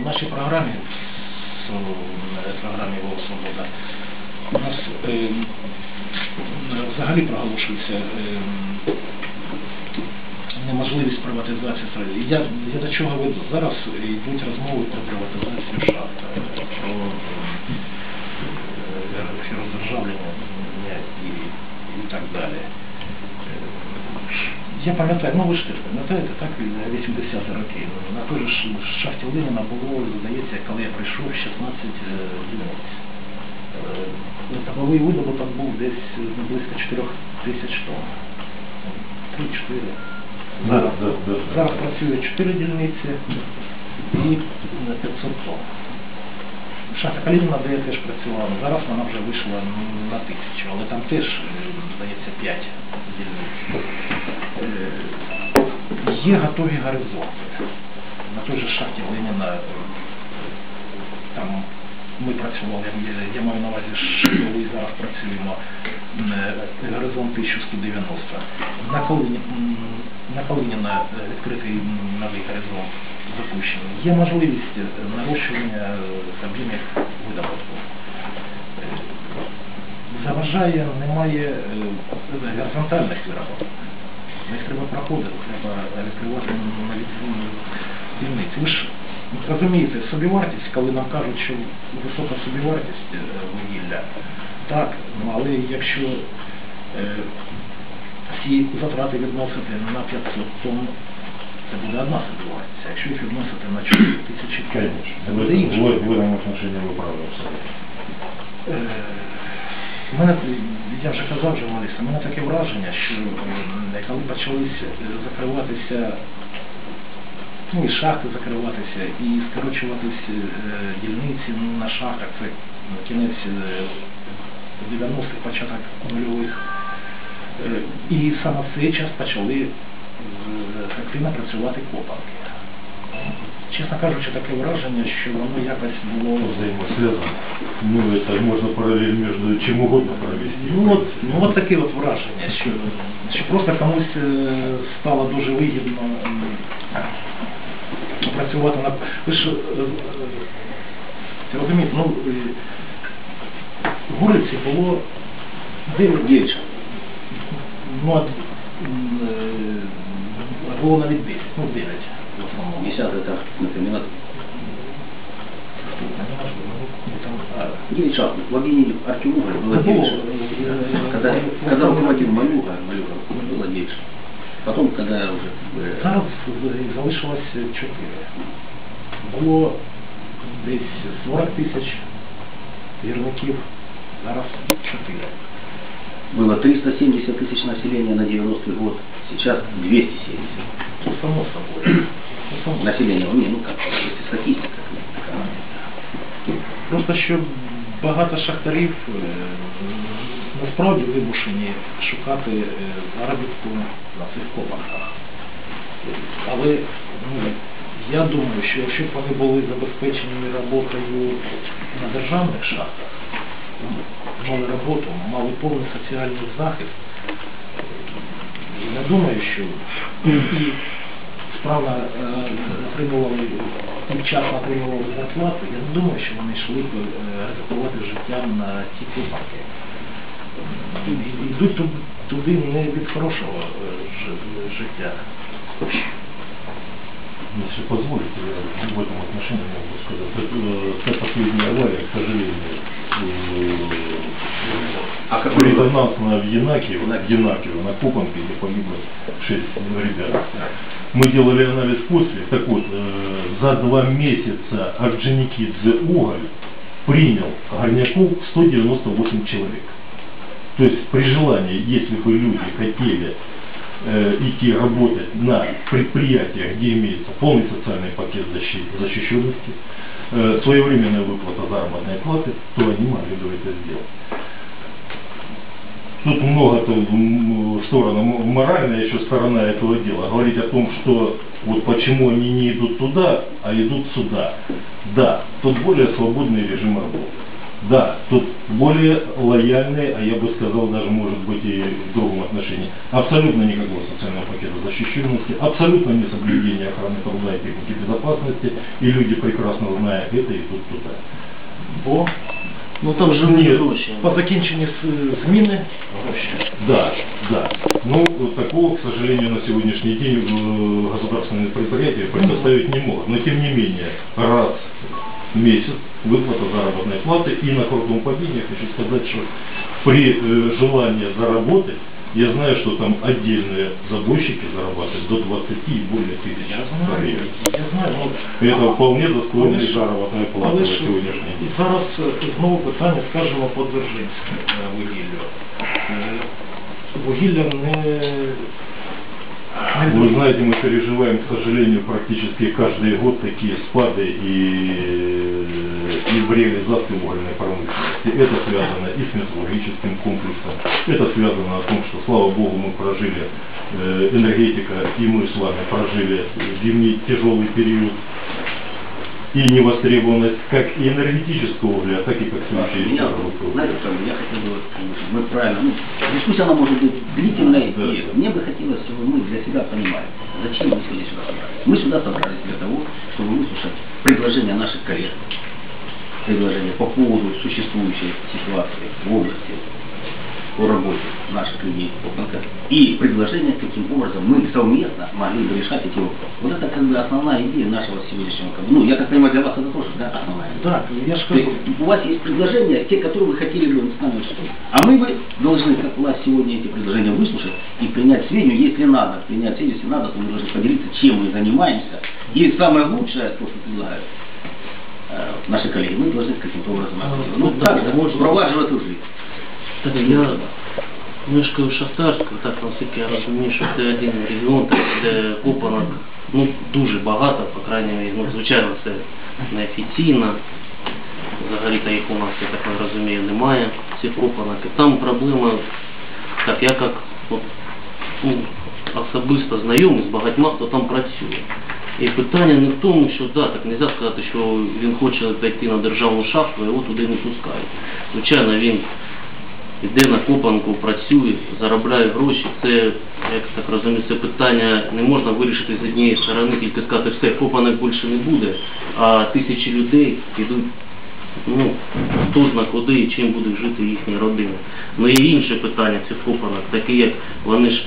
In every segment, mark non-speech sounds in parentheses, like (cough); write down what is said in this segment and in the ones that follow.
в нашій програмі, в е, програмі «Волк Свобода», у нас е, взагалі проголошується е, неможливість приватизації. Я, я до чого веду? Зараз йдуть розмови про приватизацію шахт, е, про е, роздержавлення і, і так далі. Я пам'ятаю, ну ви ж теж пам'ятаєте, так, 80-ті роки. На той же ж шахті Леніна було, здається, коли я прийшов, 16 е, дільниць. Е, Табовий видобуток був десь е, близько 4 тисяч тонн. 3-4. Зараз, Да, да, да. зараз працює 4 дільниці і е, 500 тонн. Шахта Калініна, де я теж працював, зараз вона вже вийшла на тисячу, але там теж, е, здається, 5 дільниць. Е, Є готові горизонти. На той же шахті Леніна е, там ми працювали, я, маю на увазі, що і зараз працюємо горизонт 1190. На Калині, Калиніна відкритий новий горизонт запущений. Є можливість е, нарощування е, об'ємів видобутку. Е, Заважає, немає горизонтальних виробок. Їх треба проходити, треба відкривати нові дільниці. Ви ж розумієте, собівартість, коли нам кажуть, що висока собівартість вугілля, так, ну, але якщо всі затрати відносити на 500 тонн, це буде одна собівартість. А якщо їх відносити на 4 тисячі тонн, Конечно. це В, буде этом- інша. в, в этом отношении вы правы абсолютно. Е, У мене, я вже казав журналістам, у мене таке враження, що е, коли почалися е, закриватися, ну і шахти закриватися, і скорочуватися е, дільниці на шахтах, це кінець е, 90-х, початок нульових. Е, І саме в цей час почали е, активно працювати копанки. Чесно кажучи, таке враження, що воно якось було Взаимосвязано. Ну, это можно параллель между чем угодно провести. Ну от, ну от таке от враження, що, що просто комусь е, стало дуже вигідно працювати на. Ви ж е, е, розумієте, ну е, в Гориці було 9 дільча. Ну, от, м, е, було навіть 10, ну 9 в основному. Десятый это, например, Ну, там, а, девять шахт. В Авгении Артемуга было Ну, девять шахт. э, Когда, э, когда э, руководил Малюга, Малюга, было девять шахт. Потом, когда уже... э, Зараз е, залишилось 4. Було десь 40 тисяч вірників, зараз 4. Было 370 тысяч населения на 90-й год, сейчас 270. Це само собою. Це само собою. Население, ну как, если статистика. Просто що багато шахтарів е, насправді вимушені шукати е, заробітку на цих копанках. Але ну, я думаю, що якщо б вони були забезпечені роботою на державних шахтах, ну, мали роботу, мали повний соціальний захист, не думаю, що і справно е, отримували вчасно отримували зарплату, я не думаю, що вони йшли б е, ризикувати життям на ті і Йдуть туди не від хорошого е, життя. Если позволите, я в этом отношении могу сказать. Это, э, последняя авария, к сожалению, А как э, резонансная в Янакиево, в Янакиево, на Купанке, где погибло шесть ребят. Мы делали анализ после. Так вот, э, за два месяца Орджоникидзе Уголь принял горняков 198 человек. То есть при желании, если бы люди хотели э, идти работать на предприятиях, где имеется полный социальный пакет защи- защищенности, э, своевременная выплата заработной платы, то они могли бы это сделать. Тут много то, сторона, моральная еще сторона этого дела. Говорить о том, что вот почему они не идут туда, а идут сюда. Да, тут более свободный режим работы. Да, тут более лояльные, а я бы сказал даже, может быть, и в другом отношении. Абсолютно никакого социального пакета защищенности, абсолютно не соблюдение охраны труда и техники безопасности, и люди, прекрасно зная это, идут туда. Бо Ну там же Ні. не гроші. по закінченні з- зміни гроші. Да, да. Ну, вот такого, к сожалению, на сегодняшний день э, государственные предприятия предоставить не могут. Но, тем не менее, раз в месяц выплата заработной платы и на круговом падении, хочу сказать, что при э, желании заработать, я знаю, что там отдельные забойщики зарабатывают до 20 и более тысяч Я знаю, гривен. я знаю. ну, И это вполне але достойная ж- заработная плата але на ж сегодняшний день. Зараз е, знову питання, скажімо, по Дзержинське е, вугіллю. Е, Вугілля не... Вы знаете, мы переживаем, к сожалению, практически каждый год такие спады и, и в реализации угольной промышленности. Это связано и с металлургическим комплексом, это связано о том, что, слава Богу, мы прожили, э, энергетика, и мы с вами прожили зимний тяжелый период, и невостребованность как и энергетического угля, так и как случае Меня, знаете, я хотел бы, мы правильно, ну, дискуссия она может быть длительной, Да. и мне бы хотелось, чтобы мы для себя понимали, зачем мы сегодня сюда собрались. Мы сюда собрались для того, чтобы выслушать предложения наших коллег, предложения по поводу существующей ситуации в области по работе наших людей и предложения, каким образом мы совместно могли бы решать эти вопросы. Вот это как бы основная идея нашего сегодняшнего, ну, я так понимаю, для вас это тоже, да, основная идея. Так, я ж То есть кажу, у вас есть предложения, те, которые вы хотели бы с нами обсудить. А мы бы должны, как власть, сегодня эти предложения выслушать и принять сведения, если надо. Принять сведения, если надо, то мы должны поделиться, чем мы занимаемся. И самое лучшее, то, что предлагают э, наши коллеги, мы должны каким-то образом. Ну, да, так, можно. впроваджувати в жизнь. Так я мешкаю Шахтарську, так наскільки я розумію, що це один регіон, так, де копанок ну, дуже багато, по крайній мірі, ну, звичайно, це неофіційно. Взагалі та їх у нас, я так розумію, немає, цих копанок. І там проблема, так, я як от, ну, особисто знайомий з багатьма, хто там працює. І питання не в тому, що да, так не можна сказати, що він хоче піти на державну шахту, а його туди не пускають. Звичайно, він йде на копанку, працює, заробляє гроші. Це, як так розумію, це питання не можна вирішити з однієї сторони, тільки сказати, все, копанок більше не буде, а тисячі людей йдуть. ну, хто зна куди і чим будуть жити їхні родини. Ну і інше питання цих копанок, такі як вони ж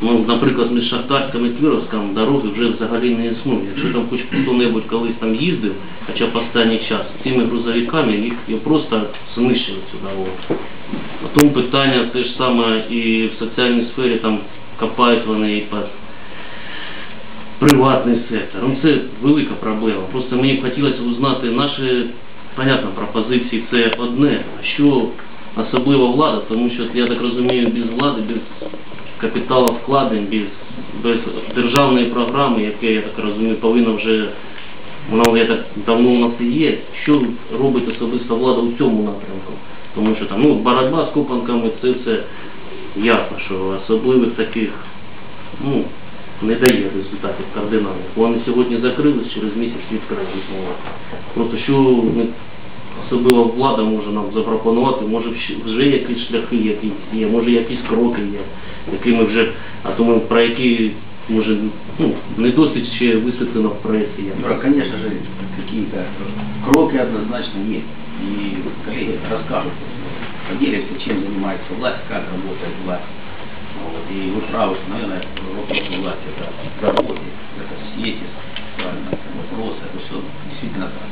Ну, наприклад, між Шахтарськом і Кіровськом дороги вже взагалі не існує. Якщо там хоч хто-небудь колись там їздив, хоча б останній час, цими грузовиками їх, їх просто знищили цю дорогу. Потім питання те ж саме і в соціальній сфері там копають вони і під приватний сектор. Ну, це велика проблема. Просто мені б хотілося узнати наші, понятно, пропозиції це одне, а що особливо влада, тому що я так розумію, без влади, без капіталу вкладень, без, без державної програми, яке, я так розумію, повинно вже воно я так давно у нас і є. Що робить особисто влада у цьому напрямку? Тому що там ну, боротьба з копанками це все ясно, що особливих таких ну, не дає результатів кардинальних. Вони сьогодні закрились, через місяць відкриють знову. Просто що ну, особливо влада може нам запропонувати, може вщ- вже якісь шляхи якісь є, може якісь кроки є, які ми вже, а то ми про які може ну, не досить ще висвітлено в пресі. я Юра, конечно же, какие-то кроки однозначно есть. И коллеги расскажут, поделятся, чем занимается власть, как работает власть. Вот. И вы правы, что, наверное, вопрос власти это в работе, это съездить, правильно, это вопрос, это все действительно так.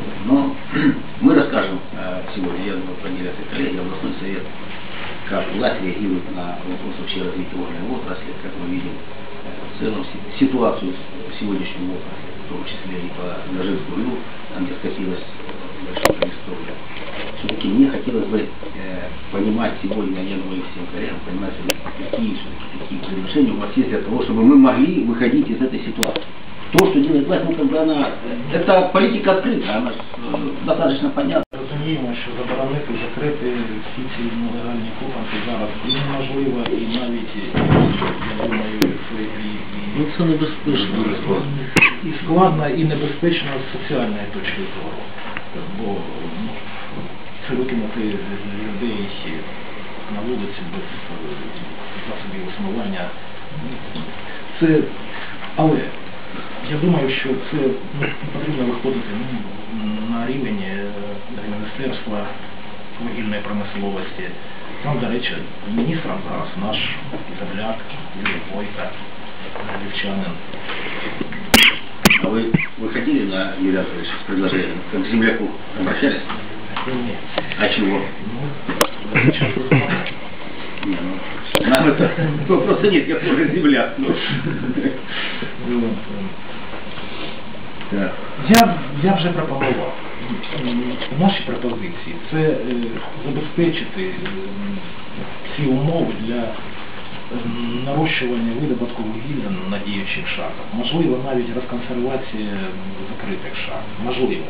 Вот. Но (clears throat) мы расскажем э, сегодня, я думаю, поделятся коллеги, областной совет, как власть реагирует на вопрос вообще развития угольной отрасли, как мы видим э, в целом си- ситуацию в сегодняшнюю отрасль, в том числе и по Ножинскому там где скопилось э, большое количество угля. Все-таки мне хотелось бы понимать сегодня, я говорю всем коллегам, понимать, какие, все-таки предложения у вас есть для того, чтобы мы могли выходить из этой ситуации. То, что делает власть, ну, как бы она, э, это политика открытая, она ж, э, достаточно понятна. розуміємо, що заборонити, закрити всі ці нелегальні копанки зараз і неможливо, і навіть, я думаю, це і, Ну і, це небезпечно. Дуже складно. і складно, і небезпечно з соціальної точки зору. бо ну, це викинути людей на вулиці без е, засобів існування. Це, але я думаю, що це ну, потрібно виходити ну, на рівень е, Міністерства вугільної промисловості. Там, до речі, міністром зараз наш земляк Юрій Бойко, львівчанин. А вы выходили на Юрия Анатольевича с предложением, как к земляку обращались? Ні. А чего? Ну, часто знаю. Ну, это вопроса нет, я тоже земляк. Ну. Ну. Я, я вже пропонував. Наші пропозиції це е, забезпечити е, умови для е, нарощування видобутку вугілля на діючих шахтах. Можливо, навіть розконсервація закритих шахт. Можливо.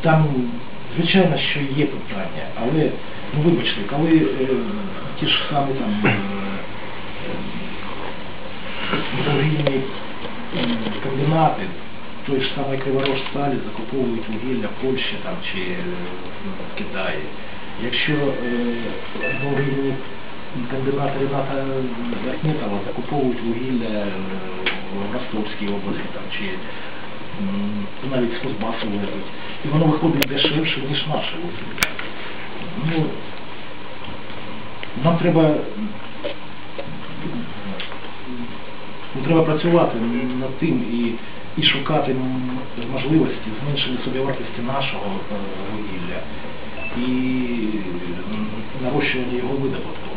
Там, звичайно, що є питання, але, ну вибачте, коли е, ті ж самі там е, е, комбінати, той ж самий Криворож сталі закуповують вугілля в Польщі там, чи е, в Китаї. Якщо е, вугільні комбінати Рената Ахметова закуповують вугілля е, в Ростовській області там, чи навіть Кузбасу везуть, і воно виходить дешевше, ніж наше вугілля. Ну, нам треба Ну, треба працювати над тим і, і шукати можливості зменшення собівартості нашого е, вугілля і нарощування його видобутку.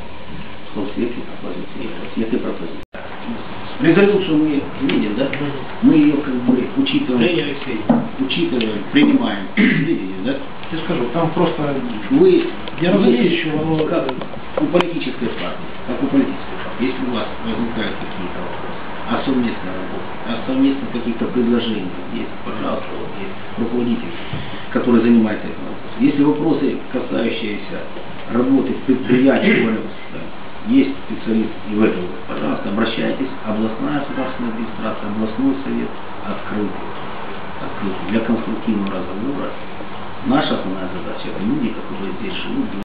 Светлые пропозиции. Резолюцию мы видим, да? Мы ее как бы учитываем, учитываем, принимаем. (clears throat) Видите, да? я скажу, там просто Вы, Я разумею, что оно- как у политической партии, как у политической партии, если у вас возникают какие-то вопросы о совместной работе, о совместных каких-то предложениях, есть, пожалуйста, вот есть руководитель, который занимается этим вопросом. Если вопросы, касающиеся работы в предприятии, (clears throat) да, есть специалист и в этом, пожалуйста, обращайтесь, областная государственная администрация, областной совет открыт, открыт для конструктивного разговора. Наша основная задача это люди, которые здесь живут,